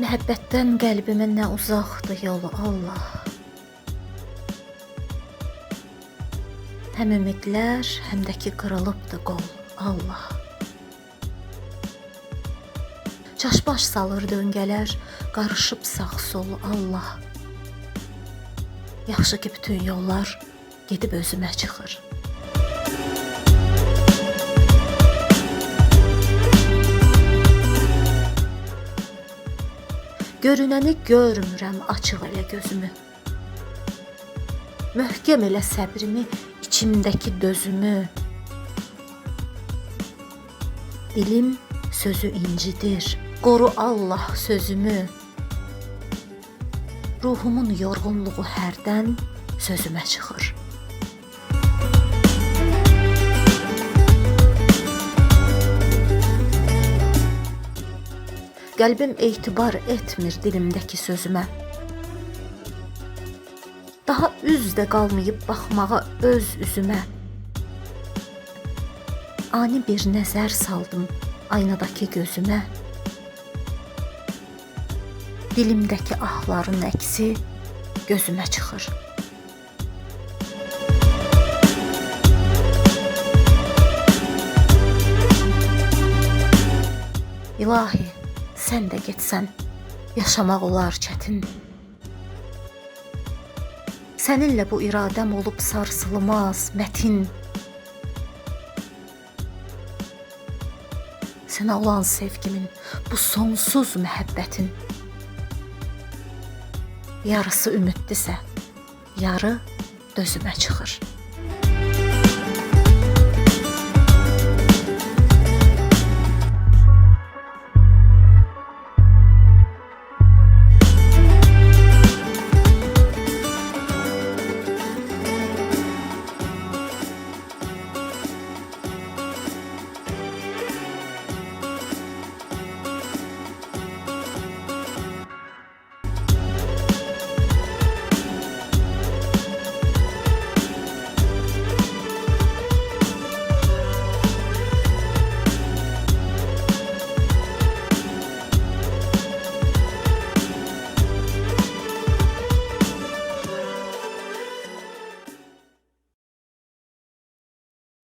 Məhəbbətdən qəlbimin nə uzaqdır yolu Allah. Həm ümidlər, həm də ki qırılıbdı qol Allah. Çaşbaş salır döngələr, qarışıb sağ sol Allah. Yaxşı ki bütün yollar gedib özümə çıxır. Görünəni görmürəm açıq elə gözümü. Möhkəm elə səbrimi, içimdəki dözümü. Dilim sözü incidir. Qoru Allah sözümü. Ruhumun yorğunluğu hərdən sözümə çıxır. Qəlbim etibar etmir dilimdəki sözümə. Daha üz də qalmayıb baxmağa öz üzümə. Ani bir nəzər saldım aynadakı gözümə. Dilimdəki ahların əksi gözümə çıxır. İlahi, sən də getsən, yaşamaq olar çətin. Səninlə bu iradəm olub sarsılmaz, mətin. Sənə olan sevgimin, bu sonsuz məhəbbətin yarısı ümiddisə, yarı dözümə çıxır.